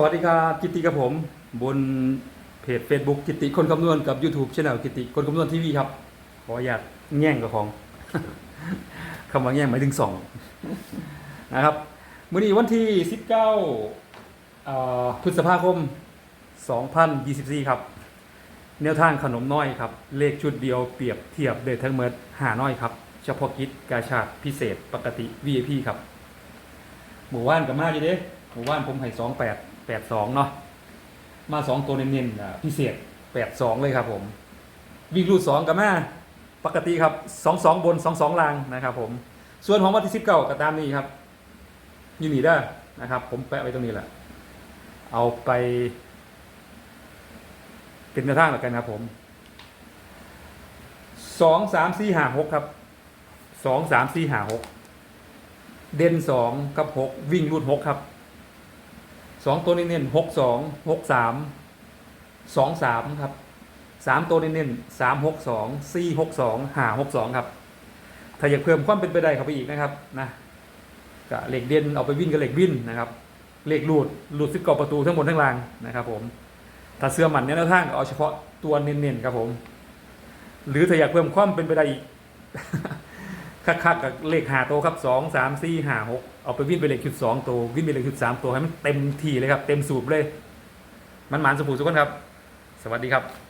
สวัสดีครับกิตติกับผม บนเพจ Facebook กิตติคนคำนวณกับ YouTube Channel กิตติคนคำนวณทีวีครับ ขออยากแง่งกับของคำว่าแง่งหมายถึงสองนะครับมื้อนี้วันที่ 19เอ่อพฤษภาคม 2024 ครับ แนวทางขนมน้อยครับ เลขชุดเดียวเปรียบเทียบได้ทั้งหมดหาน้อยครับ เฉพาะกิจกาชาติพิเศษปกติ VIP ครับ หมู่บ้านกับมาอยู่เด้หมู่บ้านผมให้สองแปด แปดสองเนาะมาสองตัวเน้นๆพิเศษแปดสองเลยครับผม วิ่งรูดสองกับแมาปกติครับสองสองบนสองสองล่างนะครับ ผม ส่วนของวันที่สิบเก้าก็ตามนี้ครับยูนี่ได้อนะครับ ผมแปะไว้ตรงนี้แหละ เอาไป เป็นแนวทางแล้วกันครับผมสองสามสี่ห้าหกครับสองสามสี่ห้าหกเด่นสองกับหกวิ่งรูดหกครับ สองตัวเน้นๆหกสองหกสามสองสามครับสามตัวเน้นๆสามหกสองสี่หกสองห้าหกสองครับ ถ้าอยากเพิ่มความเป็นไปได้เข้าไปอีกนะครับนะก็เหล็กเด่นเอาไปวิ่งกับเหล็กวิ่นนะครับเหล็กรูดรูดซิกกอบประตูทั้งหมดทั้งรางนะครับ ผมถ้าเสื้อหมันเนี่ยแนวทางเอาเฉพาะตัวเน้นๆครับผม หรือถ้าอยากเพิ่มความเป็นไปได้อีก คักๆกับเลขหาตัวครับสองสามสี่หาหกเอาไปวิ่งไปเลขจุดสองตัววิ่งไปเลขจุดสามตัวให้มันเต็มที่เลยครับ เต็มสูบเลย มันหมานสมบูรณ์ทุกคนครับ สวัสดีครับ